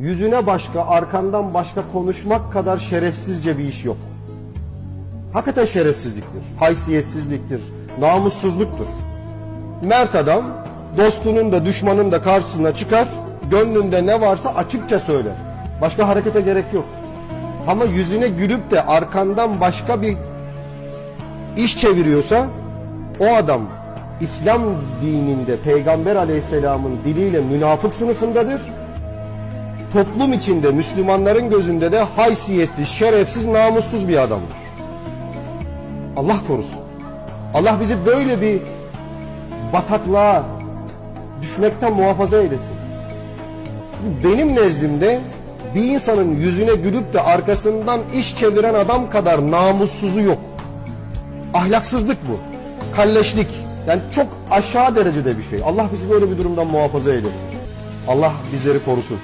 Yüzüne başka, arkandan başka konuşmak kadar şerefsizce bir iş yok. Hakikaten şerefsizliktir, haysiyetsizliktir, namussuzluktur. Mert adam dostunun da düşmanın da karşısına çıkar, gönlünde ne varsa açıkça söyler. Başka harekete gerek yok. Ama yüzüne gülüp de arkandan başka bir iş çeviriyorsa o adam İslam dininde Peygamber aleyhisselamın diliyle münafık sınıfındadır. Toplum içinde Müslümanların gözünde de haysiyetsiz, şerefsiz, namussuz bir adamdır. Allah korusun. Allah bizi böyle bir bataklığa düşmekten muhafaza eylesin. Benim nezdimde bir insanın yüzüne gülüp de arkasından iş çeviren adam kadar namussuzu yok. Ahlaksızlık bu. Kalleşlik. Yani çok aşağı derecede bir şey. Allah bizi böyle bir durumdan muhafaza eylesin. Allah bizleri korusun.